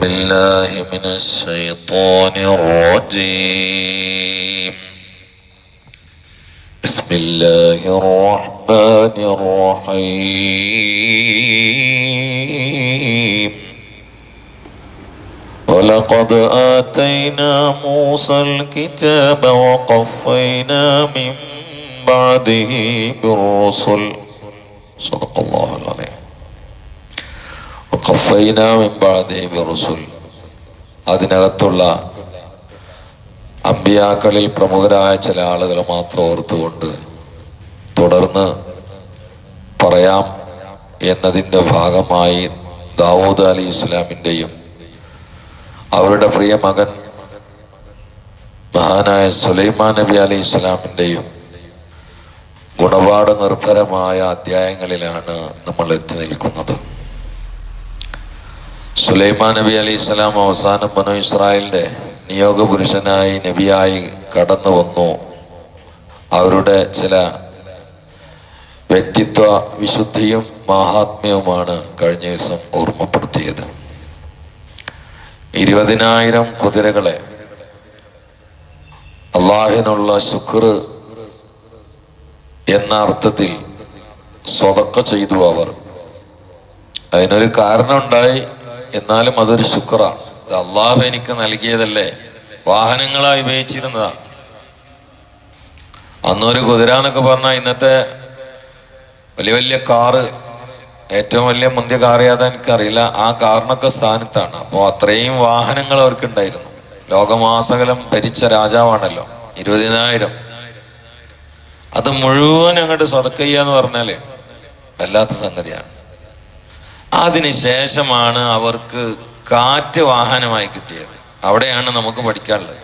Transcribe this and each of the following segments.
بالله من الشيطان الرجيم. بسم الله الرحمن الرحيم. ولقد آتينا موسى الكتاب وقفينا من بعده بالرسل. صدق الله العظيم. അതിനകത്തുള്ള അമ്പിയാക്കളിൽ പ്രമുഖരായ ചില ആളുകൾ മാത്രം ഓർത്തുകൊണ്ട് തുടർന്ന് പറയാം എന്നതിന്റെ ഭാഗമായി ദാവൂദ് അലി ഇസ്ലാമിന്റെയും അവരുടെ പ്രിയ മകൻ മഹാനായ സുലൈമാൻ നബി അലി ഇസ്ലാമിന്റെയും ഗുണപാഠ നിർഭരമായ അധ്യായങ്ങളിലാണ് നമ്മൾ എത്തി നിൽക്കുന്നത്. സുലൈമാൻ നബി അലി ഇസ്ലാം അവസാനം ബനു ഇസ്രായേലിന്റെ നിയോഗ പുരുഷനായി നബിയായി കടന്നു വന്നു. അവരുടെ ചില വ്യക്തിത്വ വിശുദ്ധിയും മാഹാത്മ്യവുമാണ് കഴിഞ്ഞ ദിവസം ഓർമ്മപ്പെടുത്തിയത്. ഇരുപതിനായിരം കുതിരകളെ അള്ളാഹിനുള്ള ശുക്ർ എന്ന അർത്ഥത്തിൽ സ്വതക്ക ചെയ്തു അവർ. അതിനൊരു കാരണമുണ്ടായി. എന്നാലും അതൊരു ശുക്രാണ് ഇത് അള്ളാഹു എനിക്ക് നൽകിയതല്ലേ? വാഹനങ്ങളായി ഉപയോഗിച്ചിരുന്നതാണ് അന്നൊരു കുതിര എന്നൊക്കെ പറഞ്ഞാൽ ഇന്നത്തെ വലിയ വലിയ കാറ് ഏറ്റവും വലിയ മുന്തിയ കാർ ഏതാ എനിക്കറിയില്ല. ആ കാറിനൊക്കെ സ്ഥാനത്താണ്. അപ്പോൾ അത്രയും വാഹനങ്ങൾ അവർക്കുണ്ടായിരുന്നു. ലോകമാസകലം ഭരിച്ച രാജാവാണല്ലോ. ഇരുപതിനായിരം. അത് മുഴുവൻ അങ്ങോട്ട് സ്വതക്കയ്യ എന്ന് പറഞ്ഞാൽ വല്ലാത്ത സംഗതിയാണ്. അതിനുശേഷമാണ് അവർക്ക് കാറ്റ് വാഹനമായി കിട്ടിയത്. അവിടെയാണ് നമുക്ക് പഠിക്കാനുള്ളത്.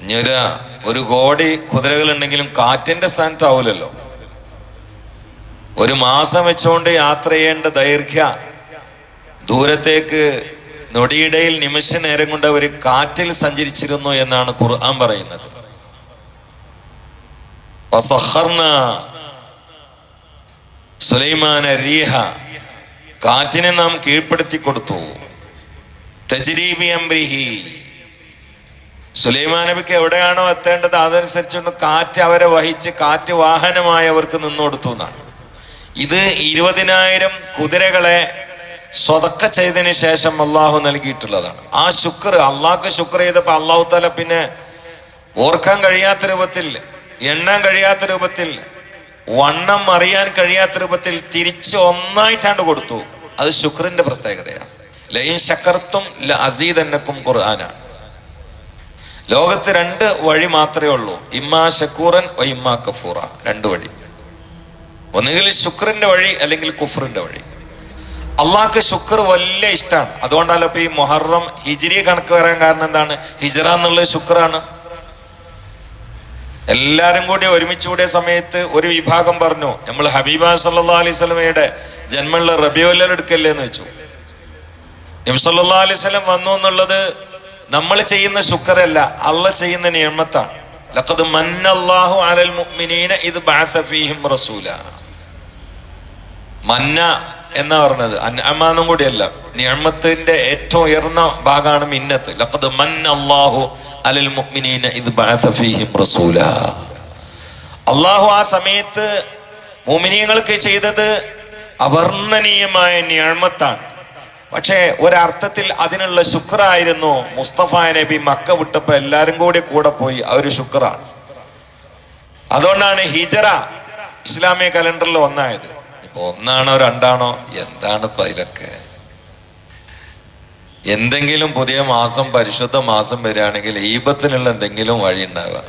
ഇനി ഒരു കോടി കുതിരകൾ ഉണ്ടെങ്കിലും കാറ്റിന്റെ സ്ഥാനത്താവൂലല്ലോ. ഒരു മാസം വെച്ചുകൊണ്ട് യാത്ര ചെയ്യേണ്ട ദൈർഘ്യ. ദൂരത്തേക്ക് നൊടിയിടയിൽ നിമിഷ നേരം കൊണ്ട് അവർ കാറ്റിൽ സഞ്ചരിച്ചിരുന്നു എന്നാണ് ഖുർആൻ പറയുന്നത്. സുലൈമാന റീഹ കാറ്റിനെ നാം കീഴ്പ്പെടുത്തി കൊടുത്തു. സുലൈമാ നബിക്ക് എവിടെയാണോ എത്തേണ്ടത് അതനുസരിച്ചുകൊണ്ട് കാറ്റ് അവരെ വഹിച്ച് കാറ്റ് വാഹനമായി അവർക്ക് നിന്നു കൊടുത്തു എന്നാണ്. ഇത് ഇരുപതിനായിരം കുതിരകളെ സ്വതക്ക ചെയ്തതിന് ശേഷം അള്ളാഹു നൽകിയിട്ടുള്ളതാണ്. ആ ശുക്ർ അള്ളാഹ്ക്ക് ശുക്ർ ചെയ്തപ്പോ അള്ളാഹു തല പിന്നെ ഓർക്കാൻ കഴിയാത്ത രൂപത്തിൽ എണ്ണാൻ കഴിയാത്ത രൂപത്തിൽ വണ്ണം അറിയാൻ കഴിയാത്ത രൂപത്തിൽ തിരിച്ച് ഒന്നായിട്ടാണ് കൊടുത്തു. അത് ശുക്രന്റെ പ്രത്യേകതയാണ്. ലൈൻ ശക്കർത്തും അസീദന്നക്കും ഖുർആനാണ്. ലോകത്ത് രണ്ട് വഴി മാത്രമേ ഉള്ളൂ. ഇമ്മാ ഷക്കൂറൻ ഇമ്മാ കഫൂറ. രണ്ട് വഴി. ഒന്നുകിൽ ശുക്രന്റെ വഴി അല്ലെങ്കിൽ കുഫറിന്റെ വഴി. അള്ളാഹ്ക്ക് ശുക്ർ വലിയ ഇഷ്ടമാണ്. അതുകൊണ്ടല്ല ഇപ്പൊ ഈ മൊഹറം ഹിജിരി കണക്ക് വരാൻ കാരണം എന്താണ്? ഹിജറ എന്നുള്ളത് ശുക്രാണ്. എല്ലാരും കൂടി ഒരുമിച്ച് കൂടിയ സമയത്ത് ഒരു വിഭാഗം പറഞ്ഞു നമ്മൾ ഹബീബ സല്ലാ അലൈഹി സ്വലമയുടെ ജന്മമുള്ള റബിയോല്ലർ എടുക്കല്ലേ എന്ന് വെച്ചു. നബി അലൈഹി സ്വലം വന്നു എന്നുള്ളത് നമ്മൾ ചെയ്യുന്ന ശുക്രല്ല അള്ള ചെയ്യുന്ന നിയമത്താണ്. ലഖദ് അലൽ മുഅ്മിനീന ബഅസ ഫീഹിം റസൂല. മന്ന എന്നാ പറഞ്ഞത്? അന്നാമെന്നും കൂടിയല്ല. നിയമത്തിന്റെ ഏറ്റവും ഉയർന്ന ഭാഗമാണ് മിന്നത്ത്. ലഖദ് മന്നല്ലാഹു മുഅ്മിനീന ഫീഹിം റസൂല. അള്ളാഹു ആ സമയത്ത് മുമിനീങ്ങൾക്ക് ചെയ്തത് അവർണനീയമായ ഞാൻമത്താണ് പക്ഷേ ഒരർത്ഥത്തിൽ അതിനുള്ള ശുക്രായിരുന്നു മുസ്തഫ നബി മക്ക വിട്ടപ്പോ എല്ലാരും കൂടി കൂടെ പോയി ആ ഒരു ശുക്രാണ്. അതുകൊണ്ടാണ് ഹിജറ ഇസ്ലാമിക കലണ്ടറിൽ ഒന്നായത്. ഒന്നാണോ രണ്ടാണോ? എന്താണ് ഇപ്പൊ എന്തെങ്കിലും പുതിയ മാസം പരിശുദ്ധ മാസം വരികയാണെങ്കിൽ ഈപത്തിനുള്ള എന്തെങ്കിലും വഴി ഉണ്ടാവുക.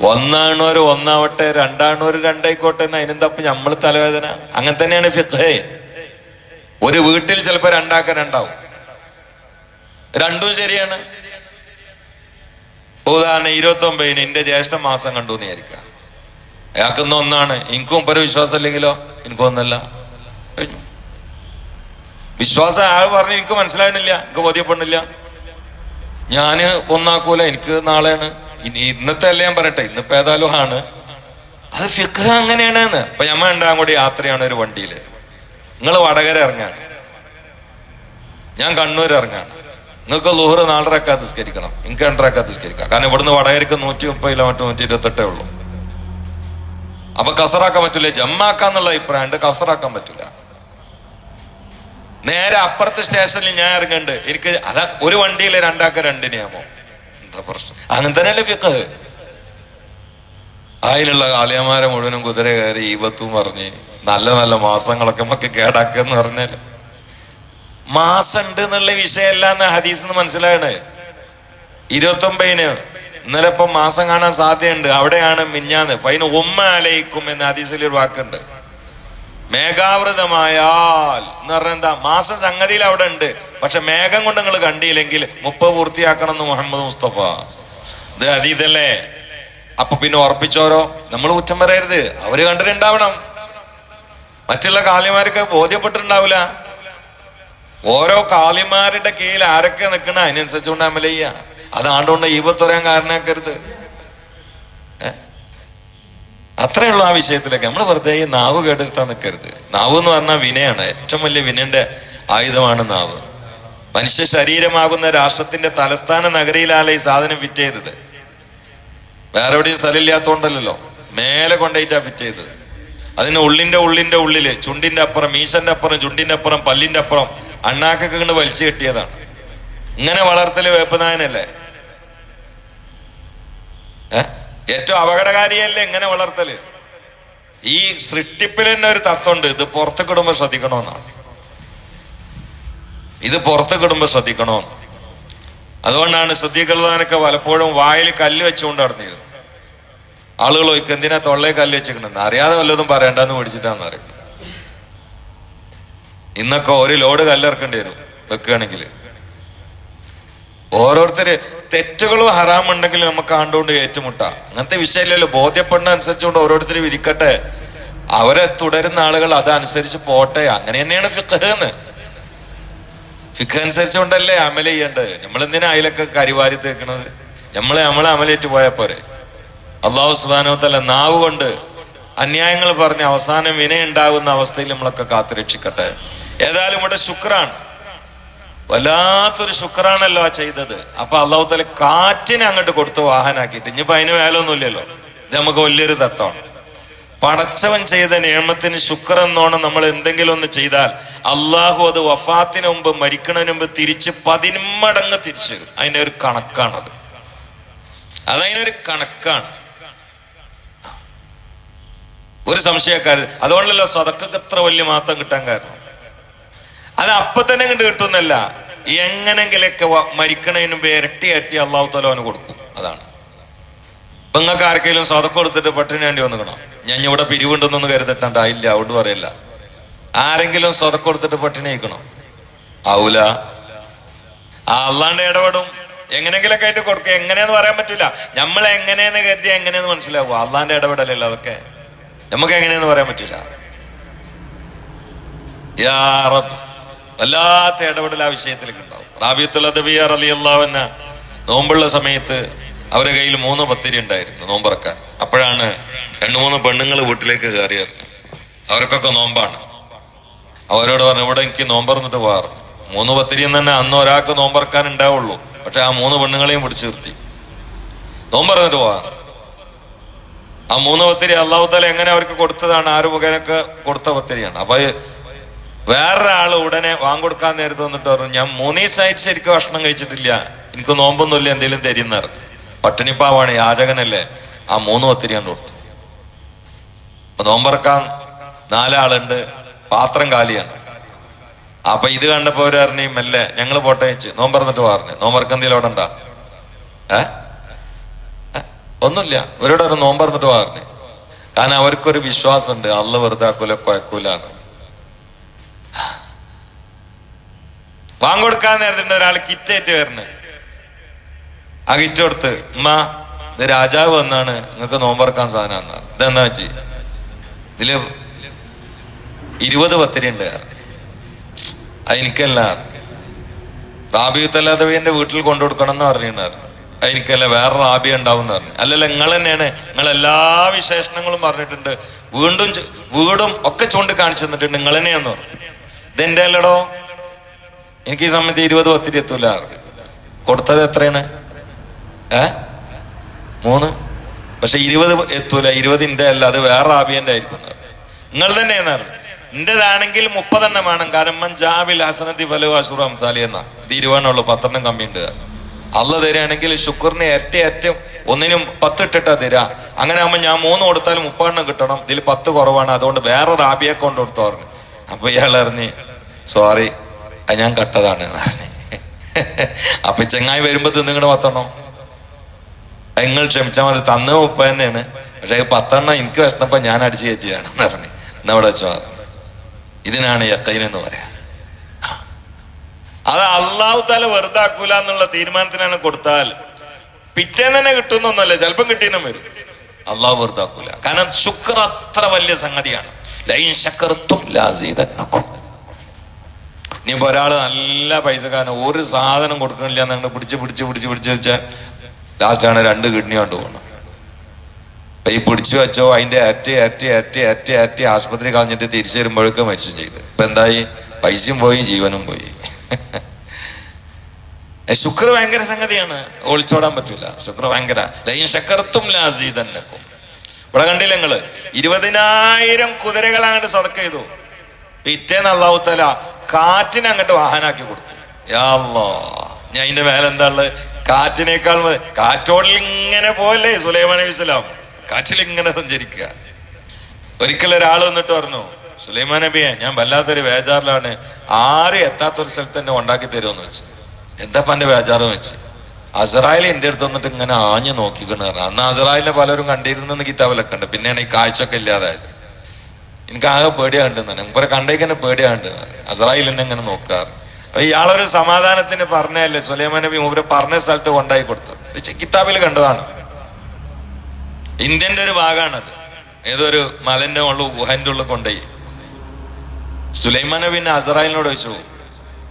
ഒന്നാണോര് ഒന്നാവട്ടെ രണ്ടാണോര് രണ്ടായിക്കോട്ടെ എന്ന് അതിനും തപ്പി നമ്മൾ തലവേദന. അങ്ങനെ തന്നെയാണ് ഫിഖേ. ഒരു വീട്ടിൽ ചിലപ്പോ രണ്ടാക്ക രണ്ടാവും രണ്ടും ശരിയാണ്. ഉദാഹരണം ഇരുപത്തി ഒമ്പതിന് എന്റെ ജ്യേഷ്ഠ മാസം കണ്ടു എന്ന് വിചാരിക്കാം അയാൾക്കുന്ന ഒന്നാണ്. എനിക്കും ഒരു വിശ്വാസം ഇല്ലെങ്കിലോ എനിക്കൊന്നല്ല കഴിഞ്ഞു. വിശ്വാസം ആൾ പറഞ്ഞു എനിക്ക് മനസ്സിലാകണില്ല എനിക്ക് ബോധ്യപ്പെടുന്നില്ല. ഞാൻ ഒന്നാക്കൂല എനിക്ക് നാളെയാണ്. ഇനി ഇന്നത്തെ അല്ല ഞാൻ പറയട്ടെ ഇന്നിപ്പോ ഏതായാലും ആണ്. അത് ഫിഖ് അങ്ങനെയാണ് ഇപ്പൊ ഞമ്മ ഉണ്ടാകും കൂടി യാത്രയാണ് ഒരു വണ്ടിയിൽ. നിങ്ങൾ വടകര ഇറങ്ങാണ്. ഞാൻ കണ്ണൂർ ഇറങ്ങാണ്. നിങ്ങൾക്ക് ലുഹറ് നാലരക്കാ നിസ്കരിക്കണം. എനിക്ക് രണ്ടരക്കാ നിസ്കരിക്കാം. കാരണം ഇവിടുന്ന് വടകരക്ക് നൂറ്റി മുപ്പത് കിലോമീറ്റർ നൂറ്റി ഇരുപത്തെട്ടേ ഉള്ളൂ. അപ്പൊ കസറാക്കാൻ പറ്റൂല? ജമ്മാക്കാന്നുള്ള അഭിപ്രായം കസറാക്കാൻ പറ്റില്ല നേരെ അപ്പുറത്തെ സ്റ്റേഷനിൽ ഞാൻ ഇറങ്ങുന്നുണ്ട് എനിക്ക് അതാ ഒരു വണ്ടിയിൽ രണ്ടാക്ക രണ്ട് നിയമം. എന്താ പ്രശ്നം? അങ്ങനെ തന്നെയല്ലേ ഫിക്ക് അതിലുള്ള കാളിയന്മാരെ മുഴുവനും കുതിര കയറി ഈപത്തും പറഞ്ഞ് നല്ല നല്ല മാസങ്ങളൊക്കെ നമുക്ക് കേടാക്കെന്ന് പറഞ്ഞാൽ മാസം ഉണ്ട് എന്നുള്ള വിഷയമല്ല എന്ന് ഹദീസ് മനസ്സിലായത് ഇരുപത്തി ഒമ്പതിന് ഇന്നലെ ഇപ്പൊ മാസം കാണാൻ സാധ്യതയുണ്ട്. അവിടെയാണ് മിഞ്ഞാന്ന്. ഫൈൻ ഉമ്മ അലയിക്കും എന്ന ഹദീസിൽ ഒരു വാക്കുണ്ട്. മേഘാവൃതമായാൽ എന്ന് പറഞ്ഞാൽ എന്താ? മാസ സംഗതിയിൽ അവിടെ ഉണ്ട്. പക്ഷെ മേഘം കൊണ്ട് നിങ്ങൾ കണ്ടില്ലെങ്കിൽ മുപ്പ പൂർത്തിയാക്കണം എന്ന് മുഹമ്മദ് മുസ്തഫ. ഇത് അതീതല്ലേ അപ്പൊ പിന്നെ ഉറപ്പിച്ചോരോ? നമ്മൾ കുറ്റം പറയരുത്. അവർ കണ്ടിട്ടുണ്ടാവണം. മറ്റുള്ള കാളിമാർക്ക് ബോധ്യപ്പെട്ടിട്ടുണ്ടാവില്ല. ഓരോ കാളിമാരുടെ കീഴിൽ ആരൊക്കെ നിൽക്കണ അതിനനുസരിച്ചുകൊണ്ട് അമല അതാണ്ടുകൊണ്ട് ഈപത്തുറയാൻ കാരണമാക്കരുത്. ഏ? അത്രേ ഉള്ളൂ ആ വിഷയത്തിലൊക്കെ നമ്മൾ വെറുതെ നാവ് കേടെടുത്താൻ നിൽക്കരുത് നാവ് എന്ന് പറഞ്ഞാൽ വിനയാണ്. ഏറ്റവും വലിയ വിനന്റെ ആയുധമാണ് നാവ്. മനുഷ്യ ശരീരമാകുന്ന രാഷ്ട്രത്തിന്റെ തലസ്ഥാന നഗരിയിലാണ് ഈ സാധനം ഫിറ്റ് ചെയ്തത്? വേറെ എവിടെയും സ്ഥലമില്ലാത്തോണ്ടല്ലോ മേലെ കൊണ്ടേറ്റാ ഫിറ്റ് ചെയ്തത്. അതിന് ഉള്ളിന്റെ ഉള്ളിന്റെ ഉള്ളിൽ ചുണ്ടിന്റെ അപ്പുറം മീശന്റെ അപ്പുറം ചുണ്ടിന്റെ അപ്പുറം പല്ലിന്റെ അപ്പുറം അണ്ണാക്കൊക്കെ കണ്ട് വലിച്ചു കെട്ടിയതാണ്. ഇങ്ങനെ വളർത്തൽ വേപ്പനായനല്ലേ ഏ? ഏറ്റവും അപകടകാരിയല്ലേ എങ്ങനെ വളർത്തൽ? ഈ സൃഷ്ടിപ്പിൽ തന്നെ ഒരു തത്വമുണ്ട്. ഇത് പുറത്ത് കിടുമ്പോ ശ്രദ്ധിക്കണമെന്നാണ് ഇത് പുറത്ത് കിടുമ്പോ ശ്രദ്ധിക്കണമെന്ന് അതുകൊണ്ടാണ് ശ്രദ്ധിക്കുന്നതിനൊക്കെ പലപ്പോഴും വായിൽ കല്ല് വെച്ചുകൊണ്ട് നടന്നിരുന്നു ആളുകൾ ചോദിക്കും എന്തിനാ തൊള്ളയെ കല്ല് വെച്ചിട്ടുണ്ടെന്ന് അറിയാതെ വല്ലതും പറയണ്ടെന്ന് പിടിച്ചിട്ടാന്ന് അറിയും ഇന്നൊക്കെ ഒരു ലോഡ് കല്ലിറക്കേണ്ടി വരും വെക്കുകയാണെങ്കിൽ. ഓരോരുത്തര് തെറ്റുകളും ഹറാമുണ്ടെങ്കിൽ നമുക്ക് ആണ്ടുകൊണ്ട് ഏറ്റുമുട്ടാം. അങ്ങനത്തെ വിഷയമില്ലല്ലോ. ബോധ്യപ്പെടുന്ന അനുസരിച്ചുകൊണ്ട് ഓരോരുത്തർ വിധിക്കട്ടെ. അവരെ തുടരുന്ന ആളുകൾ അതനുസരിച്ച് പോട്ടെ. അങ്ങനെ തന്നെയാണ് ഫിഖ് എന്ന്. ഫിഖ് അനുസരിച്ചുകൊണ്ടല്ലേ അമല ചെയ്യേണ്ടത്? നമ്മൾ എന്തിനാ അതിലൊക്കെ കരിവാരി തേക്കണത്? നമ്മളെ നമ്മളെ അമലേറ്റ് പോയാൽ പോരെ. അള്ളാഹു സുബാനോത്തല്ല നാവ് കൊണ്ട് അന്യായങ്ങൾ പറഞ്ഞ് അവസാനം വിനയുണ്ടാകുന്ന അവസ്ഥയിൽ നമ്മളൊക്കെ കാത്തുരക്ഷിക്കട്ടെ. ഏതായാലും ഇവിടെ ശുക്രാണ്. വല്ലാത്തൊരു ശുക്രാണല്ലോ ആ ചെയ്തത്. അപ്പൊ അള്ളാഹു തല കാറ്റിനെ അങ്ങോട്ട് കൊടുത്തു വാഹനാക്കിയിട്ട്. ഇനിയിപ്പോ അതിന് വേലൊന്നുമില്ലല്ലോ ഇത് നമുക്ക് വലിയൊരു തത്വമാണ് പടച്ചവൻ ചെയ്ത നിയമത്തിന് ശുക്ർ എന്നോണം നമ്മൾ എന്തെങ്കിലും ഒന്ന് ചെയ്താൽ അള്ളാഹു അത് വഫാത്തിന് മുമ്പ് മരിക്കണതിന് മുമ്പ് തിരിച്ച് പതിന്മടങ്ങ് തിരിച്ചു തരും. അതിന്റെ ഒരു കണക്കാണത് അതതിനൊരു കണക്കാണ്. ഒരു സംശയക്കാരൻ അതുകൊണ്ടല്ലോ സ്വതക്കൊക്കെ എത്ര വലിയ മാത്രം കിട്ടാൻ കാരണം. അത് അപ്പൊ തന്നെ കണ്ട് കിട്ടുന്നല്ല. എങ്ങനെങ്കിലൊക്കെ മരിക്കണതിന് മുമ്പ് ഇരട്ടി അറ്റി അള്ളാഹു തലോന് കൊടുക്കും. അതാണ്. ഇപ്പൊ നിങ്ങൾക്ക് ആർക്കെങ്കിലും സ്വതക്കം കൊടുത്തിട്ട് പട്ടിണി വേണ്ടി വന്നിക്കണം? ഞാൻ ഇവിടെ പിരിവുണ്ടെന്നൊന്നും കരുതിട്ടുണ്ട്. ഇല്ല അതുകൊണ്ട് പറയില്ല. ആരെങ്കിലും സ്വതക്കം കൊടുത്തിട്ട് പട്ടിണി അയക്കണം ആവൂല. ആ അള്ളാണ്ട് ഇടപെടും. എങ്ങനെങ്കിലൊക്കെ ആയിട്ട് കൊടുക്കുക എങ്ങനെയെന്ന് പറയാൻ പറ്റില്ല നമ്മൾ എങ്ങനെയെന്ന് കരുതി എങ്ങനെയെന്ന് മനസ്സിലാവും? അള്ളാന്റെ ഇടപെടലല്ലോ അതൊക്കെ? നമുക്ക് എങ്ങനെയെന്ന് പറയാൻ പറ്റില്ല യാ റബ്ബ്. വല്ലാത്ത ഇടപെടൽ ആ വിഷയത്തിലേക്ക് ഉണ്ടാവും. റാബിയത്തുൽ അദബിയാർ അലി അള്ളാവന്ന നോമ്പുള്ള സമയത്ത് അവരുടെ കയ്യിൽ മൂന്ന് പത്തിരി ഉണ്ടായിരുന്നു നോമ്പറക്കാൻ. അപ്പോഴാണ് രണ്ടു മൂന്ന് പെണ്ണുങ്ങൾ വീട്ടിലേക്ക് കയറിയായിരുന്നു അവർക്കൊക്കെ നോമ്പാണ്. അവരോട് പറഞ്ഞു ഇവിടെ എനിക്ക് നോമ്പറന്നിട്ട് പോകാറ് മൂന്ന് പത്തിരിയും തന്നെ അന്ന് ഒരാൾക്ക് നോമ്പറക്കാൻ ഉണ്ടാവുള്ളൂ. പക്ഷെ ആ മൂന്ന് പെണ്ണുങ്ങളെയും പിടിച്ചു നിർത്തി. നോമ്പറന്നിട്ട് പോകാറ് ആ മൂന്ന് പത്തിരി അള്ളാഹുത്താല എങ്ങനെ അവർക്ക് കൊടുത്തതാണ്? ആറ് മുഖേനൊക്കെ കൊടുത്ത പത്തിരിയാണ്. അപ്പൊ വേറൊരാൾ ഉടനെ വാങ്ങൊടുക്കാൻ നേരത്തെ വന്നിട്ട് പറഞ്ഞു ഞാൻ മൂന്ന് ദിവസമായിട്ട് ശരിക്കും ഭക്ഷണം കഴിച്ചിട്ടില്ല. എനിക്ക് നോമ്പൊന്നുമില്ല എന്തെങ്കിലും തരുന്ന പട്ടിണിപ്പാവാണ് യാചകനല്ലേ. ആ മൂന്ന് ഒത്തിരി ഞാൻ കൊടുത്തു. നോമ്പറക്കാൻ നാലാളുണ്ട് പാത്രം കാലിയാണ്. അപ്പൊ ഇത് കണ്ടപ്പോ അവർ പറഞ്ഞു മെല്ലെ ഞങ്ങൾ പോട്ടെ വെച്ച് നോമ്പറന്നിട്ട് പറഞ്ഞു. നോമ്പറക്കെന്തെങ്കിലും അവിടെ ഉണ്ടാ? ഒന്നുമില്ല. ഇവരോട് ഒരു നോമ്പറന്നിട്ട് പറഞ്ഞു. കാരണം അവർക്കൊരു വിശ്വാസമുണ്ട്. അള്ള വെറുതെ ആക്കൂല കുഴക്കൂലാണ് വാങ്ങിക്കൊടുക്കാൻ നേരത്തിന്റെ ഒരാൾ കിറ്റേറ്റ് വരുന്നത് ആ കിറ്റ് കൊടുത്ത് ഉമ്മ ഇത് രാജാവ് വന്നാണ് നിങ്ങൾക്ക് നോമ്പറക്കാൻ സാധനം എന്നാ ഇതെന്താ വെച്ച് ഇതിൽ ഇരുപത് പത്തിരി ഉണ്ട് അതെനിക്കല്ല റാബിയുത്തല്ലാത്തവന്റെ വീട്ടിൽ കൊണ്ടു കൊടുക്കണം എന്ന് പറഞ്ഞിട്ടുണ്ടായിരുന്നു അതെനിക്കല്ല വേറെ റാബി ഉണ്ടാവും എന്ന് പറഞ്ഞു. അല്ലല്ല നിങ്ങൾ തന്നെയാണ് നിങ്ങൾ എല്ലാ വിശേഷണങ്ങളും പറഞ്ഞിട്ടുണ്ട്. വീണ്ടും വീടും ഒക്കെ ചൂണ്ടി കാണിച്ചു തന്നിട്ടുണ്ട് നിങ്ങൾ തന്നെയാന്ന് പറഞ്ഞു. ഇതെന്റെ അല്ലടോ എനിക്ക് ഈ സമയത്ത് ഇരുപത് പത്തിരി എത്തൂല. കൊടുത്തത് എത്രയാണ്? ഏ? മൂന്ന്? പക്ഷെ ഇരുപത് എത്തൂല. ഇരുപതിന്റെ അല്ല അത് വേറെ ആബിയന്റെ ആയിരിക്കും. നിങ്ങൾ തന്നെ തന്നെ എന്റേതാണെങ്കിൽ മുപ്പതെണ്ണം വേണം. കാരണം ജാവിൽ ഹസനത്തി ഫലു അസുറ അംസാലി എന്ന. ഇത് ഇരുപതെണ്ണുള്ളൂ പത്തെണ്ണം കമ്മിയുണ്ട് അല്ല തരികയാണെങ്കിൽ ശുക്രനെ ഏറ്റവും ഏറ്റവും ഒന്നിനും പത്ത് ഇട്ടിട്ടാ തരാ അങ്ങനെ ആകുമ്പോൾ ഞാൻ മൂന്ന് കൊടുത്താൽ മുപ്പതെണ്ണം കിട്ടണം. ഇതിൽ പത്ത് കുറവാണ്. അതുകൊണ്ട് വേറെ റാബിയെ കൊണ്ട് കൊടുത്തു പറഞ്ഞു. അപ്പൊ ഇയാൾ അറിഞ്ഞ് സോറി അത് ഞാൻ കട്ടതാണ് അപ്പൊ ചെങ്ങായി വരുമ്പോ തിന്നിങ്ങടെ പത്തണോ? നിങ്ങൾ ക്ഷമിച്ചാൽ മതി. തന്ന ഉപ്പ തന്നെയാണ്. പക്ഷെ പത്തെണ്ണം എനിക്ക് വിശന്നപ്പോ ഞാൻ അടിച്ചു കയറ്റിയാണ് പറഞ്ഞു. എന്നാ ഇവിടെ ഇതിനാണ് യക്കൈൻ എന്ന് പറയാ. അത് അള്ളാഹു താല വെറുതെ ആക്കൂല എന്നുള്ള തീരുമാനത്തിനാണ് കൊടുത്താൽ പിറ്റേന്ന് തന്നെ കിട്ടുന്നൊന്നല്ല ചിലപ്പം കിട്ടിയെന്നും വരും. അള്ളാഹു വെറുതെ ആക്കൂല കാരണം ശുക്ർ അത്ര വലിയ സംഗതിയാണ്. ലൈൻ ശക്കർത്തും ലാസീതന്നക്കും ഇനിയിപ്പോ ഒരാൾ നല്ല പൈസക്കാരൻ ഒരു സാധനം കൊടുക്കണില്ല നിങ്ങൾ പിടിച്ച് പിടിച്ച് പിടിച്ച് പിടിച്ച് വെച്ചാൽ ലാസ്റ്റാണ് രണ്ട് കിഡ്നി കൊണ്ട് പോകണം അപ്പൊ ഈ പിടിച്ചു വെച്ചോ അതിന്റെ അറ്റി അറ്റി അറ്റി അറ്റി അറ്റി ആശുപത്രി കളഞ്ഞിട്ട് തിരിച്ചു വരുമ്പോഴൊക്കെ മരിച്ചു ചെയ്ത്. ഇപ്പൊ എന്തായി? പൈസയും പോയി ജീവനും പോയി. ശുക്ര ഭയങ്കര സംഗതിയാണ്. ഒളിച്ചോടാൻ പറ്റൂല. ശുക്ര ഭയങ്കര. ലൈൻ ശക്കർത്തും ലാസീതന്നക്കും ഇവിടെ കണ്ടില്ല നിങ്ങൾ? ഇരുപതിനായിരം കുതിരകൾ അങ്ങോട്ട് സ്വതക്ക ചെയ്തു. പിറ്റേന്ന് അള്ളാഹുത്തല കാറ്റിനെ അങ്ങോട്ട് വാഹനാക്കി കൊടുത്തു. യാ അല്ലാ ഞാൻ അതിന്റെ മേലെ എന്താ ഉള്ളത്? കാറ്റിനേക്കാൾ കാറ്റോടിൽ ഇങ്ങനെ പോയല്ലേ സുലൈമാൻ നബി ഇസ്ലാം കാറ്റിൽ ഇങ്ങനെ സഞ്ചരിക്കുക. ഒരിക്കൽ ഒരാൾ വന്നിട്ട് പറഞ്ഞു സുലൈമാൻ നബിയെ ഞാൻ വല്ലാത്തൊരു വേജാറിലാണ് ആരും എത്താത്തൊരു സ്ഥലത്ത് എന്നെ ഉണ്ടാക്കി തരുമെന്ന് വെച്ചു. എന്താ എന്റെ വേജാറെന്ന് വെച്ച്? അസറായിൽ എന്റെ അടുത്ത് വന്നിട്ട് ഇങ്ങനെ ആഞ്ഞു നോക്കിക്കണ്. പറഞ്ഞു അന്ന് അസറായിലെ പലരും കണ്ടിരുന്നെന്ന് കിതാബിലൊക്കെ ഉണ്ട്. പിന്നെയാണ് ഈ കാഴ്ചയൊക്കെ ഇല്ലാതായത്. എനിക്ക് ആകെ പേടിയാണ്ടെന്നാണ് മുമ്പേ കണ്ടേക്കന്നെ പേടിയാണ്ട് അസറായിൽ എന്നെ ഇങ്ങനെ നോക്കാറ്. അപ്പൊ ഇയാളൊരു സമാധാനത്തിന് പറഞ്ഞല്ലേ സുലൈമാൻ നബി മൂപ്പര് പറഞ്ഞ സ്ഥലത്ത് കൊണ്ടായി കൊടുത്തു. കിതാബിൽ കണ്ടതാണ്. ഇന്ത്യന്റെ ഒരു ഭാഗമാണത് ഏതൊരു മലന്റെ ഉള്ളു ഗുഹന്റെ ഉള്ളിൽ കൊണ്ടുപോയി. സുലൈമാൻ നബിന്റെ അസറായിലിനോട് ചോദിച്ചു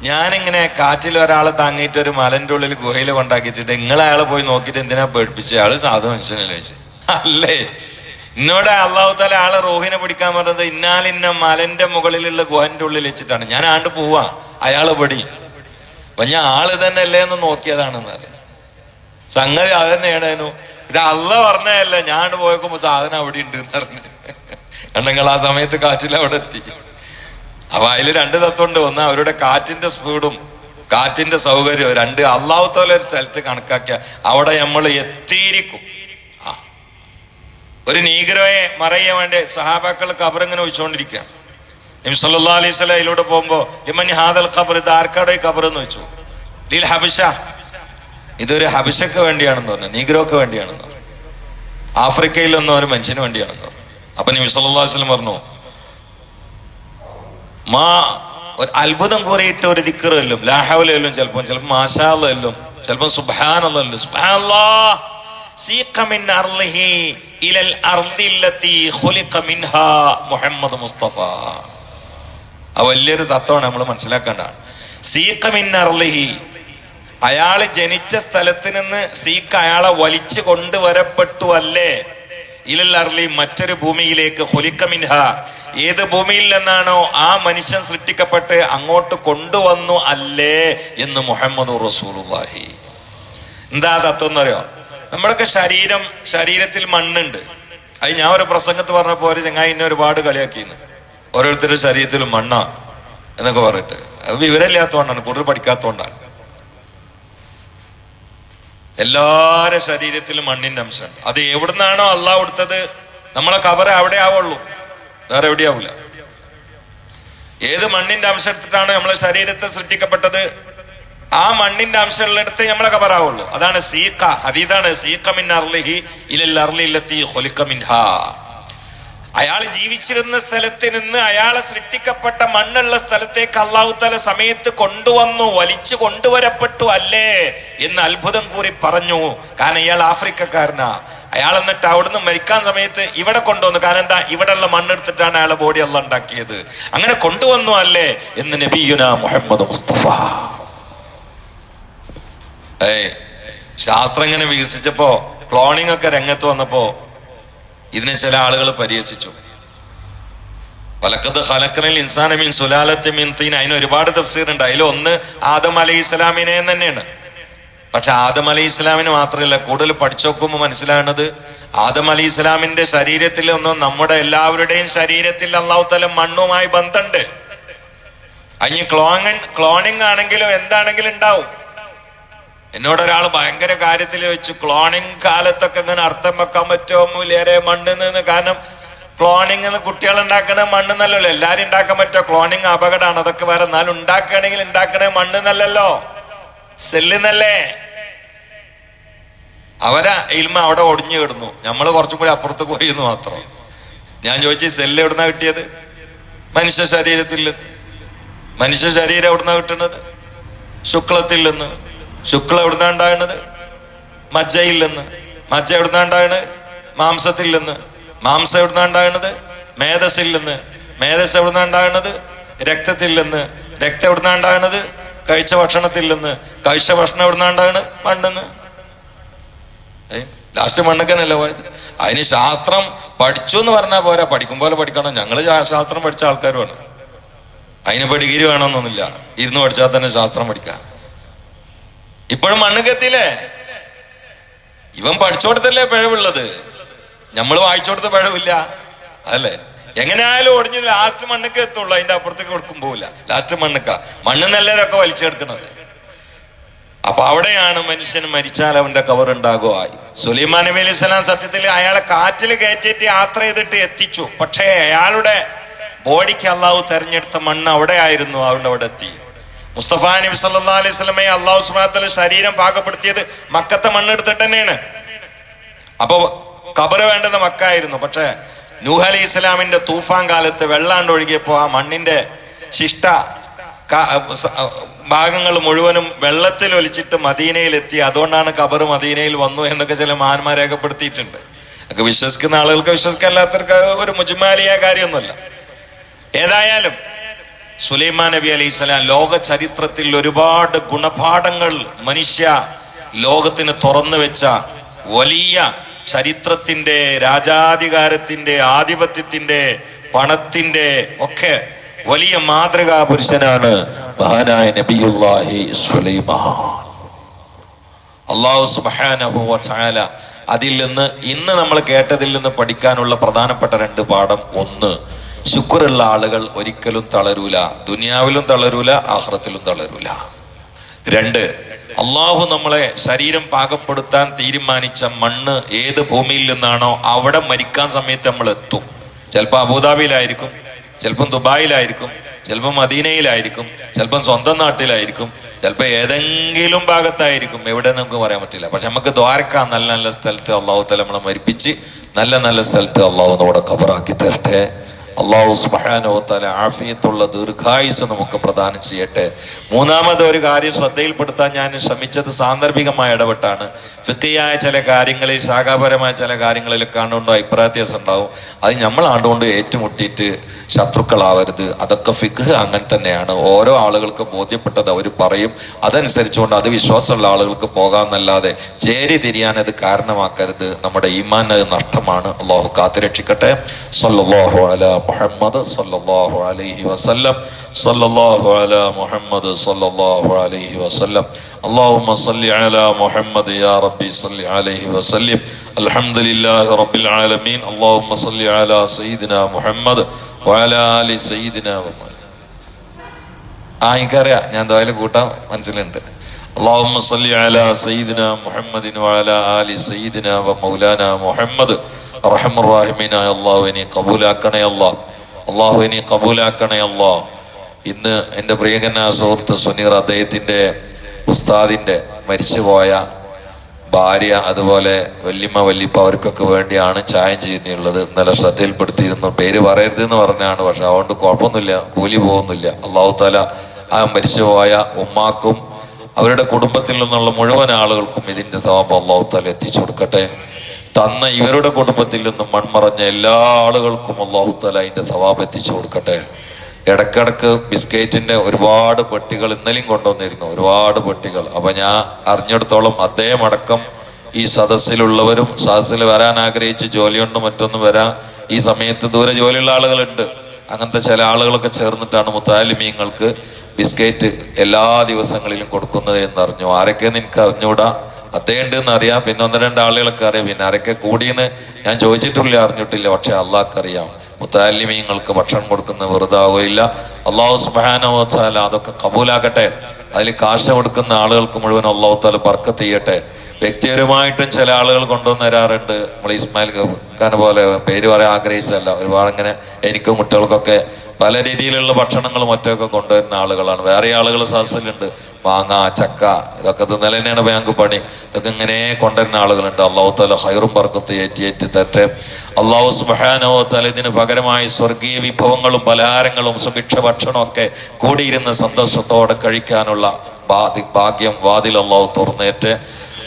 ഞാനിങ്ങനെ കാറ്റിൽ ഒരാളെ താങ്ങിയിട്ട് ഒരു മലന്റെ ഉള്ളിൽ ഗുഹയിൽ കൊണ്ടാക്കിയിട്ടുണ്ട് നിങ്ങൾ അയാളെ പോയി നോക്കിയിട്ട് എന്തിനാ പേടിപ്പിച്ച? അയാൾ സാധു മനുഷ്യനല്ലേ ചോദിച്ചു. അല്ലേ? എന്നോട് അള്ളാഹു താല ആളെ റോഹിനെ പിടിക്കാൻ പറഞ്ഞത് ഇന്നാലിന്ന മലന്റെ മുകളിലുള്ള ഗുഹന്റെ ഉള്ളിൽ വെച്ചിട്ടാണ്. ഞാൻ ആണ്ട് പോവാ. അയാൾ പടി. അപ്പൊ ഞാൻ ആൾ തന്നെ അല്ലേ എന്ന് നോക്കിയതാണെന്ന് സംഗതി അത് തന്നെയാണേനു പിന്നെ അല്ല പറഞ്ഞതല്ല. ഞാൻ പോയക്കുമ്പോ സാധനം അവിടെ ഉണ്ട് എന്ന് പറഞ്ഞു. കണ്ടെങ്കിൽ ആ സമയത്ത് കാറ്റിൽ അവിടെ എത്തി. അപ്പൊ അതിൽ രണ്ട് തത്വമുണ്ട്. ഒന്ന് അവരുടെ കാറ്റിന്റെ സ്പീഡും കാറ്റിന്റെ സൗകര്യവും. രണ്ട് അള്ളാഹുത്തോലെ ഒരു സ്ഥലത്ത് കണക്കാക്കിയ അവിടെ നമ്മൾ എത്തിയിരിക്കും. ഒരു നീഗ്രോയെ മറയ്യാൻ വേണ്ടി സഹാബാക്കൾ കബറിങ്ങനെ വെച്ചുകൊണ്ടിരിക്കുകയാണ് നബി സല്ലല്ലാഹു അലൈഹി വസല്ലം അതിലൂടെ പോകുമ്പോ ലിമൻ ഹാദൽ ഖബർ ഇത് ആർക്കാടെ ഖബർ എന്ന് വെച്ചു ലീൽ ഹബിഷ ഇതൊരു ഹബിഷക്ക് വേണ്ടിയാണെന്ന് പറഞ്ഞു നീഗ്രോക്ക് വേണ്ടിയാണെന്ന് ആഫ്രിക്കയിൽ ആഫ്രിക്കയിലൊന്നും ഒരു മനുഷ്യന് വേണ്ടിയാണെന്ന് പറഞ്ഞു. അപ്പൊ നബി വസല്ലം പറഞ്ഞു മാ ഒരു അത്ഭുതം കൂറിയിട്ട് ഒരു ദിക്കറല്ലും ലാഹവലും ചിലപ്പോൾ ചിലപ്പോൾ മാഷാലും ചിലപ്പോൾ സുബാനല്ലോ സുബാനല്ലാ സീഖ മിൻ അർളിഹി ഇലൽ മുഹമ്മദ് മുസ്തഫ. ആ വലിയൊരു തത്വമാണ് നമ്മൾ മനസ്സിലാക്കേണ്ടതാണ്. സീഖ മിൻ അർലിഹി. അയാൾ ജനിച്ച സ്ഥലത്ത് നിന്ന് സീഖ അയാളെ വലിച്ചു കൊണ്ടുവരപ്പെട്ടു അല്ലേ? ഇലൽ അർലി മറ്റൊരു ഭൂമിയിലേക്ക് ഹൊലിക്ക മിൻഹ. ഏത് ഭൂമിയിൽ നിന്നാണോ ആ മനുഷ്യൻ സൃഷ്ടിക്കപ്പെട്ട് അങ്ങോട്ട് കൊണ്ടുവന്നു അല്ലേ എന്ന് മുഹമ്മദ് റസൂലുള്ളാഹി. എന്താ തത്വം എന്നറിയോ നമ്മളൊക്കെ ശരീരം ശരീരത്തിൽ മണ്ണുണ്ട്. അത് ഞാൻ ഒരു പ്രസംഗത്ത് പറഞ്ഞപ്പോ ഒരു ചങ്ങായി എന്നെ ഒരുപാട് കളിയാക്കിന്ന് ഓരോരുത്തരുടെ ശരീരത്തിൽ മണ്ണാ എന്നൊക്കെ പറഞ്ഞിട്ട്. അത് വിവരമില്ലാത്തതുകൊണ്ടാണ് കൂടുതൽ പഠിക്കാത്തതുകൊണ്ടാണ്. എല്ലാരെ ശരീരത്തിലും മണ്ണിന്റെ അംശം. അത് എവിടുന്നാണോ അള്ളാഹ് കൊടുത്തത് നമ്മളെ കവർ അവിടെ ആവുള്ളൂ. വേറെ എവിടെയാവൂല ഏത് മണ്ണിന്റെ അംശം എടുത്തിട്ടാണ് നമ്മളെ ശരീരത്തെ സൃഷ്ടിക്കപ്പെട്ടത്? ആ മണ്ണിന്റെ അംശമുള്ളിടത്ത് നമ്മളെ കബറാവുള്ളൂ അതാണ് സീക്ക അതീതാണ് സീക്ക മിൻ അർലിഹി ഇലൽ അയാൾ ജീവിച്ചിരുന്ന സ്ഥലത്ത് നിന്ന് അയാളെ സൃഷ്ടിക്കപ്പെട്ട മണ്ണുള്ള സ്ഥലത്തേക്ക് അള്ളാഹു തല സമയത്ത് കൊണ്ടുവന്നു വലിച്ചു കൊണ്ടുവരപ്പെട്ടു അല്ലേ എന്ന് അത്ഭുതം കൂറി പറഞ്ഞു. കാരണം ഇയാൾ ആഫ്രിക്കക്കാരനാ. അയാൾ എന്നിട്ട് അവിടുന്ന് മരിക്കാൻ സമയത്ത് ഇവിടെ കൊണ്ടുവന്നു. കാരണം എന്താ? ഇവിടെയുള്ള മണ്ണെടുത്തിട്ടാണ് അയാളെ ബോഡി അല്ല ഉണ്ടാക്കിയത്. അങ്ങനെ കൊണ്ടുവന്നു അല്ലേ എന്ന് നബിയുന മുഹമ്മദ് മുസ്തഫ. ഏയ് ശാസ്ത്രം ഇങ്ങനെ വികസിച്ചപ്പോ ക്ലോണിംഗ് ഒക്കെ രംഗത്ത് വന്നപ്പോ ഇതിനെ ചില ആളുകൾ പരിഹസിച്ചു. വലക്കത്ത് ഹലക്കനിൽ ഇൻസാനമിൻ സുലാലത്തിമീൻ തീൻ. അതിന് ഒരുപാട് തഫ്സീറുണ്ട്. അതിൽ ഒന്ന് ആദം അലൈഹി ഇസ്ലാമിനെ തന്നെയാണ്. പക്ഷെ ആദം അലൈഹി ഇസ്ലാമിന് മാത്രമല്ല കൂടുതൽ പഠിച്ചു നോക്കുമ്പോൾ മനസ്സിലാകുന്നത് ആദം അലി ഇസ്ലാമിന്റെ ശരീരത്തിൽ ഒന്നും നമ്മുടെ എല്ലാവരുടെയും ശരീരത്തിൽ അള്ളാഹുത്തല തല മണ്ണുമായി ബന്ധമുണ്ട്. അഞ്ഞ് ക്ലോങ് ക്ലോണിങ് ആണെങ്കിലും എന്താണെങ്കിലും ഉണ്ടാവും. എന്നോട് ഒരാൾ ഭയങ്കര കാര്യത്തിൽ വെച്ചു ക്ലോണിങ് കാലത്തൊക്കെ ഇങ്ങനെ അർത്ഥം വെക്കാൻ പറ്റുമോ മൂലേറെ മണ്ണിൽ നിന്ന് കാരണം ക്ലോണിങ് എന്ന് കുട്ടികൾ ഉണ്ടാക്കണ മണ്ണ് നല്ലല്ലോ. എല്ലാരും ഉണ്ടാക്കാൻ പറ്റുമോ? ക്ലോണിങ് അപകടമാണ്. അതൊക്കെ വേറെ. എന്നാലും ഉണ്ടാക്കുകയാണെങ്കിൽ ഉണ്ടാക്കണേ മണ്ണ് നല്ലല്ലോ. സെല്ലിന്നല്ലേ അവരാ ഇൽമ അവിടെ ഒടിഞ്ഞു കിടന്നു. നമ്മൾ കുറച്ചും കൂടി അപ്പുറത്ത് പോയി എന്ന് മാത്രം. ഞാൻ ചോദിച്ചു സെല്ല് എവിടുന്നാ കിട്ടിയത്? മനുഷ്യ ശരീരത്തിൽ മനുഷ്യ ശരീരം എവിടുന്നാ കിട്ടുന്നത്? ശുക്ലത്തിൽ നിന്ന്. ശുക്ല എവിടുന്നാ ഉണ്ടാകുന്നത് മജ്ജയിൽ നിന്ന് മജ്ജ എവിടുന്നാ ഉണ്ടാകുന്നത് മാംസത്തിൽ നിന്ന് മാംസം എവിടുന്നാ ഉണ്ടാകുന്നത് മേധസ്സിൽ നിന്ന് മേധസ് എവിടുന്നാ ഉണ്ടാകുന്നത് രക്തത്തിൽ നിന്ന് രക്തം എവിടുന്നാ ഉണ്ടാകുന്നത് കഴിച്ച ഭക്ഷണത്തിൽ നിന്ന് കഴിച്ച ഭക്ഷണം എവിടുന്നാ മണ്ണെന്ന്. ലാസ്റ്റ് മണ്ണക്കനല്ല പോയത്. അതിന് ശാസ്ത്രം പഠിച്ചു എന്ന് പറഞ്ഞാൽ പോരാ. പഠിക്കും പോലെ പഠിക്കണം. ഞങ്ങൾ ശാസ്ത്രം പഠിച്ച ആൾക്കാരുമാണ്. അതിനിപ്പോൾ ഡിഗ്രി വേണമെന്നൊന്നുമില്ല. ഇരുന്ന് പഠിച്ചാൽ തന്നെ ശാസ്ത്രം പഠിക്കാം. ഇപ്പോഴും മണ്ണ് കത്തിയില്ലേ ഇവൻ പഠിച്ചോടത്തല്ലേ പിഴവുള്ളത്? നമ്മൾ വായിച്ചോടത്ത് പിഴവില്ല. അല്ലേ എങ്ങനെയായാലും ഒടിഞ്ഞ് ലാസ്റ്റ് മണ്ണൊക്കെ എത്തുള്ളൂ. അതിന്റെ അപ്പുറത്തേക്ക് കൊടുക്കും പോവില്ല. ലാസ്റ്റ് മണ്ണൊക്ക. മണ്ണ് നല്ലതൊക്കെ വലിച്ചെടുക്കുന്നത്. അപ്പൊ അവിടെയാണ് മനുഷ്യൻ മരിച്ചാൽ അവന്റെ കവർ ഉണ്ടാകുമായി സുലൈമാൻ നബി അലൈഹി സ്വലാം സത്യത്തിൽ അയാളെ കാറ്റിൽ കയറ്റേറ്റ് യാത്ര ചെയ്തിട്ട് എത്തിച്ചു. പക്ഷേ അയാളുടെ ബോഡിക്ക് അള്ളാഹു തെരഞ്ഞെടുത്ത മണ്ണ് അവിടെ ആയിരുന്നു അവിടെ അവിടെ എത്തി. മുസ്തഫ നബി സല്ലാ അലൈഹി സ്വലമയെ അള്ളാഹു സുബാത്തല ശരീരം പാകപ്പെടുത്തിയത് മക്കത്തെ മണ്ണെടുത്തിട്ട് തന്നെയാണ്. അപ്പൊ കബറ് വേണ്ടത് മക്കായിരുന്നു. പക്ഷെ നൂഹ് അലി ഇസ്ലാമിന്റെ തൂഫാൻ കാലത്ത് വെള്ളാണ്ട് ഒഴുകിയപ്പോ ആ മണ്ണിന്റെ ശിഷ്ട ഭാഗങ്ങൾ മുഴുവനും വെള്ളത്തിൽ ഒലിച്ചിട്ട് മദീനയിലെത്തി. അതുകൊണ്ടാണ് കബർ മദീനയിൽ വന്നു എന്നൊക്കെ ചില മഹാന്മാർ രേഖപ്പെടുത്തിയിട്ടുണ്ട്. ഒക്കെ വിശ്വസിക്കുന്ന ആളുകൾക്ക് വിശ്വസിക്കാല്ലാത്തവർക്ക് ഒരു മുജുമാലിയ കാര്യമൊന്നുമല്ല. ഏതായാലും സുലൈമാൻ നബി അലൈഹി സ്വലാം ലോക ചരിത്രത്തിൽ ഒരുപാട് ഗുണപാഠങ്ങൾ മനുഷ്യ ലോകത്തിന് തുറന്നു വെച്ച വലിയ ചരിത്രത്തിന്റെ രാജാധികാരത്തിന്റെ ആധിപത്യത്തിന്റെ പണത്തിന്റെ ഒക്കെ വലിയ മാതൃകാ പുരുഷനാണ് മഹാനായ നബിയുല്ലാഹി സുലൈമാൻ. അള്ളാഹു സുബ്ഹാനഹു വ അതിൽ നിന്ന് ഇന്ന് നമ്മൾ കേട്ടതിൽ നിന്ന് പഠിക്കാനുള്ള പ്രധാനപ്പെട്ട രണ്ട് പാഠം ഒന്ന്. ശുക്രുള്ള ആളുകൾ ഒരിക്കലും തളരൂല. ദുനിയാവിലും തളരൂല ആഹ്റത്തിലും തളരൂല. രണ്ട് അള്ളാഹു നമ്മളെ ശരീരം പാകപ്പെടുത്താൻ തീരുമാനിച്ച മണ്ണ് ഏത് ഭൂമിയിൽ നിന്നാണോ അവിടെ മരിക്കാൻ സമയത്ത് നമ്മൾ എത്തും. ചിലപ്പോൾ അബുദാബിയിലായിരിക്കും ചിലപ്പം ദുബായിലായിരിക്കും ചിലപ്പം മദീനയിലായിരിക്കും ചിലപ്പം സ്വന്തം നാട്ടിലായിരിക്കും ചിലപ്പോൾ ഏതെങ്കിലും ഭാഗത്തായിരിക്കും. എവിടെ നമുക്ക് പറയാൻ പറ്റില്ല. പക്ഷെ നമുക്ക് ദ്വാരക്ക നല്ല നല്ല സ്ഥലത്ത് അള്ളാഹു തല നമ്മളെ മരിപ്പിച്ച് നല്ല നല്ല സ്ഥലത്ത് അള്ളാഹു നമ്മുടെ ഖബറാക്കി തരട്ടെ അള്ളാഹു സുബാനോ തല ആഫിയത്തുള്ള ദീർഘായുസ് നമുക്ക് പ്രദാനം ചെയ്യട്ടെ. മൂന്നാമത് ഒരു കാര്യം ശ്രദ്ധയിൽപ്പെടുത്താൻ ഞാൻ ശ്രമിച്ചത് സാന്ദർഭികമായ ഇടപെട്ടാണ്. ഫിത്തിയായ ചില കാര്യങ്ങളിൽ ശാഖാപരമായ ചില കാര്യങ്ങളിലൊക്കെ ആണ്ടുകൊണ്ട് അഭിപ്രായത്യാസം ഉണ്ടാവും അത് നമ്മൾ ആണ്ടുകൊണ്ട് ഏറ്റുമുട്ടിയിട്ട് ശത്രുക്കളാവരുത്. അതൊക്കെ ഫിഖ് അങ്ങനെ തന്നെയാണ്. ഓരോ ആളുകൾക്ക് ബോധ്യപ്പെട്ടത് അവർ പറയും. അതനുസരിച്ചുകൊണ്ട് അത് വിശ്വാസമുള്ള ആളുകൾക്ക് പോകാമെന്നല്ലാതെ ചേരി തിരിയാൻ അത് കാരണമാക്കരുത്. നമ്മുടെ ഈമാൻ അത് നഷ്ടമാണ്. അള്ളാഹു കാത്തുരക്ഷിക്കട്ടെ. സല്ലാഹു അല മുഹമ്മദ് സല്ലാഹു അലൈഹി വസല്ലം. സല്ലാഹു അല മുഹമ്മദ് സല്ലാഹു അലൈഹി വസല്ലം. അള്ളാഹു മുഹമ്മദ് യാ ربي صل عليه وسلم الحمد لله رب العالمين اللهم صل على سيدنا محمد وعلى آل سيدنا محمد ആ എനിക്കറിയാം ഞാൻ എന്തായാലും കൂട്ടാൻ മനസ്സിലുണ്ട് اللهم صل على سيدنا محمد وعلى آل سيدنا ومولانا محمد റഹ്മ റാഹിമീനായ അള്ളാഹു ഇനി കബൂലാക്കണേ അല്ലാ അള്ളാഹു ഇനി കബൂലാക്കണേ അല്ലാ ഇന്ന് എൻ്റെ പ്രിയകനായ സുഹൃത്ത് സുനീർ അദ്ദേഹത്തിൻ്റെ ഉസ്താദിൻ്റെ മരിച്ചുപോയ ഭാര്യ അതുപോലെ വല്യമ്മ വല്യപ്പ അവർക്കൊക്കെ വേണ്ടിയാണ് ചായം ചെയ്യുന്നുള്ളത് ഇന്നലെ ശ്രദ്ധയിൽപ്പെടുത്തിയിരുന്നു. പേര് പറയരുത് എന്ന് പറഞ്ഞാണ്. പക്ഷെ അതുകൊണ്ട് കുഴപ്പമൊന്നുമില്ല. കൂലി പോകുന്നില്ല. അള്ളാഹു താല ആ മരിച്ചുപോയ ഉമ്മാക്കും അവരുടെ കുടുംബത്തിൽ നിന്നുള്ള മുഴുവൻ ആളുകൾക്കും ഇതിന്റെ താപം അള്ളാഹു താല എത്തിച്ചു കൊടുക്കട്ടെ. തന്ന ഇവരുടെ കുടുംബത്തിൽ നിന്നും മൺമറഞ്ഞ എല്ലാ ആളുകൾക്കും അള്ളാഹു താല അതിന്റെ തവാബ് എത്തിച്ചു കൊടുക്കട്ടെ. ഇടക്കിടക്ക് ബിസ്ക്കറ്റിന്റെ ഒരുപാട് പെട്ടികൾ ഇന്നലെയും കൊണ്ടുവന്നിരുന്നു. ഒരുപാട് പെട്ടികൾ. അപ്പൊ ഞാൻ അറിഞ്ഞെടുത്തോളം അദ്ദേഹം അടക്കം ഈ സദസ്സിലുള്ളവരും സദസ്സിൽ വരാൻ ആഗ്രഹിച്ച് ജോലിയുണ്ട് മറ്റൊന്നും വരാം ഈ സമയത്ത് ദൂരെ ജോലിയുള്ള ആളുകളുണ്ട്. അങ്ങനത്തെ ചില ആളുകളൊക്കെ ചേർന്നിട്ടാണ് മുത്താലിമീങ്ങൾക്ക് ബിസ്ക്കറ്റ് എല്ലാ ദിവസങ്ങളിലും കൊടുക്കുന്നത് എന്നറിഞ്ഞു. ആരൊക്കെയെന്ന് എനിക്ക് അറിഞ്ഞൂടാ അദ്ദേഹം ഉണ്ടെന്ന് അറിയാം. പിന്നെ ഒന്ന് രണ്ട് ആളുകളൊക്കെ അറിയാം. പിന്നെ ആരൊക്കെ കൂടിയെന്ന് ഞാൻ ചോദിച്ചിട്ടില്ല അറിഞ്ഞിട്ടില്ല. പക്ഷെ അള്ളാഹ്ക്ക് അറിയാം മുത്താലിമീങ്ങൾക്ക് ഭക്ഷണം കൊടുക്കുന്ന വെറുതാവുകയില്ല. അള്ളാഹു സുബാനോത്താല താല അതൊക്കെ കബൂലാക്കട്ടെ. അതിൽ കാശ് കൊടുക്കുന്ന ആളുകൾക്ക് മുഴുവൻ അള്ളാഹു താല ബർക്കത്ത് ചെയ്യട്ടെ. വ്യക്തിപരമായിട്ടും ചില ആളുകൾ കൊണ്ടുവന്ന് നമ്മൾ ഇസ്മായിൽ പോലെ പേര് പറയാൻ ആഗ്രഹിച്ചല്ല ഒരുപാട് ഇങ്ങനെ എനിക്കും കുട്ടികൾക്കൊക്കെ പല രീതിയിലുള്ള ഭക്ഷണങ്ങളും മറ്റൊക്കെ കൊണ്ടുവരുന്ന ആളുകളാണ്. വേറെ ആളുകൾ സദസ്സിലുണ്ട്. മാങ്ങ ചക്ക ഇതൊക്കെ തിന്നലെ തന്നെയാണ് ബാങ്ക് പണി. ഇതൊക്കെ ഇങ്ങനെ കൊണ്ടുവരുന്ന ആളുകളുണ്ട്. അള്ളാഹു താല ഹൈറും പറക്കത്ത് ഏറ്റി ഏറ്റി തെറ്റ് അള്ളാഹു സുബാനോ തല ഇതിന് പകരമായി സ്വർഗീയ വിഭവങ്ങളും പലഹാരങ്ങളും സുഭിക്ഷ ഭക്ഷണവും ഒക്കെ കൂടിയിരുന്ന സന്തോഷത്തോടെ കഴിക്കാനുള്ള ഭാഗ്യം വാതിൽ അള്ളാഹു തുറന്നേറ്റ്.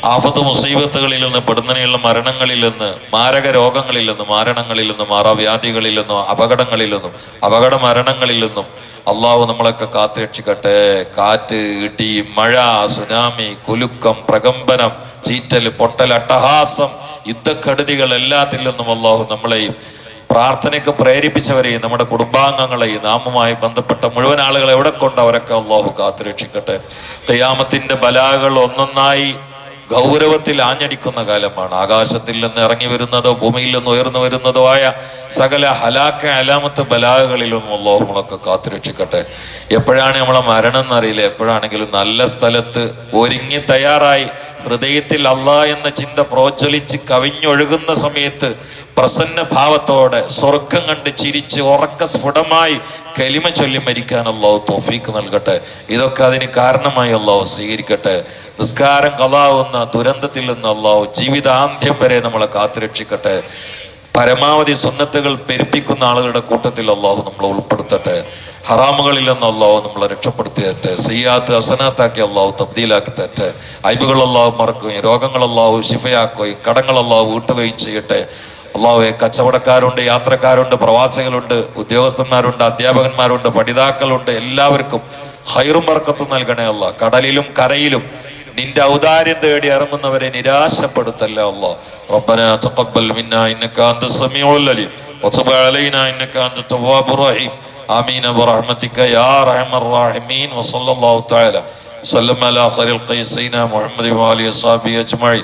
ആഫത്ത് മുസീബത്തുകളിൽ നിന്ന് പെടുന്നതിനുള്ള മരണങ്ങളിൽ നിന്ന് മാരക രോഗങ്ങളിൽ നിന്നും മാരണങ്ങളിൽ നിന്നും മാറാവ്യാധികളിൽ നിന്നും അപകടങ്ങളിൽ നിന്നും അപകട മരണങ്ങളിൽ നിന്നും അള്ളാഹു നമ്മളൊക്കെ കാത്തുരക്ഷിക്കട്ടെ. കാറ്റ് ഇടി മഴ സുനാമി കുലുക്കം പ്രകമ്പനം ചീറ്റൽ പൊട്ടൽ അട്ടഹാസം യുദ്ധക്കെടുതികൾ എല്ലാത്തിൽ നിന്നും അള്ളാഹു നമ്മളെയും പ്രാർത്ഥനയ്ക്ക് പ്രേരിപ്പിച്ചവരെയും നമ്മുടെ കുടുംബാംഗങ്ങളെയും നാമുമായി ബന്ധപ്പെട്ട മുഴുവൻ ആളുകളെ എവിടെ കൊണ്ട് അവരൊക്കെ അള്ളാഹു കാത്തുരക്ഷിക്കട്ടെ. തെയ്യാമത്തിന്റെ ബലാകൾ ഒന്നൊന്നായി ഗൗരവത്തിൽ ആഞ്ഞടിക്കുന്ന കാലമാണ്. ആകാശത്തിൽ നിന്ന് ഇറങ്ങി വരുന്നതോ ഭൂമിയിൽ നിന്ന് ഉയർന്നു വരുന്നതോ ആയ സകല ഹലാക്ക അലാമത്ത് ബലാഹകളിലൊന്നും അള്ളാഹു കാത്തുരക്ഷിക്കട്ടെ എപ്പോഴാണ് നമ്മളെ മരണം എന്നറിയില്ല. എപ്പോഴാണെങ്കിലും നല്ല സ്ഥലത്ത് ഒരുങ്ങി തയ്യാറായി ഹൃദയത്തിൽ അള്ളാ എന്ന ചിന്ത പ്രോജ്വലിച്ച് കവിഞ്ഞൊഴുകുന്ന സമയത്ത് പ്രസന്ന ഭാവത്തോടെ സ്വർഗം കണ്ട് ചിരിച്ച് ഉറക്ക സ്ഫുടമായി കലിമ ചൊല്ലി മരിക്കാൻ അള്ളാഹു തോഫീക്ക് നൽകട്ടെ. ഇതൊക്കെ അതിന് കാരണമായി അള്ളാഹു സ്വീകരിക്കട്ടെ. നിസ്കാരം കലാവുന്ന ദുരന്തത്തിൽ നിന്ന് അള്ളാഹു ജീവിതാന്ത്യം വരെ നമ്മളെ കാത്തുരക്ഷിക്കട്ടെ. പരമാവധി സുന്നത്തുകൾ പെരുപ്പിക്കുന്ന ആളുകളുടെ കൂട്ടത്തിൽ അള്ളാഹു നമ്മളെ ഉൾപ്പെടുത്തട്ടെ. ഹറാമുകളിൽ നിന്ന് അള്ളാഹു നമ്മളെ രക്ഷപ്പെടുത്തിയേറ്റ് സിയാത്ത് അസനാത്താക്കി അള്ളാഹു തബ്ദീലാക്കി തരട്ടെ. അയബുകൾ അള്ളാഹു മറക്കുകയും രോഗങ്ങൾ അള്ളാഹു ശിഫയാക്കുകയും കടങ്ങൾ അള്ളാഹു വീട്ടുകയും ചെയ്യട്ടെ. അള്ളാഹുവെ കച്ചവടക്കാരുണ്ട് യാത്രക്കാരുണ്ട് പ്രവാസികളുണ്ട് ഉദ്യോഗസ്ഥന്മാരുണ്ട് അധ്യാപകന്മാരുണ്ട് പഠിതാക്കളുണ്ട് എല്ലാവർക്കും ഹൈറും ബർക്കത്തും നൽകണേ അല്ല കടലിലും കരയിലും നിന്റെ ഔദാര്യം തേടി ഇറങ്ങുന്നവരെ നിരാശപ്പെടുത്തല്ല അല്ലാ ربنا تقبل منا انك انت السميع العليم وتب علينا انك انت التواب الرحيم امين برحمتك يا ارحم الراحمين وصلى الله تعالى وسلم على خير القيس سيدنا محمد وآله وصحبه أجمعين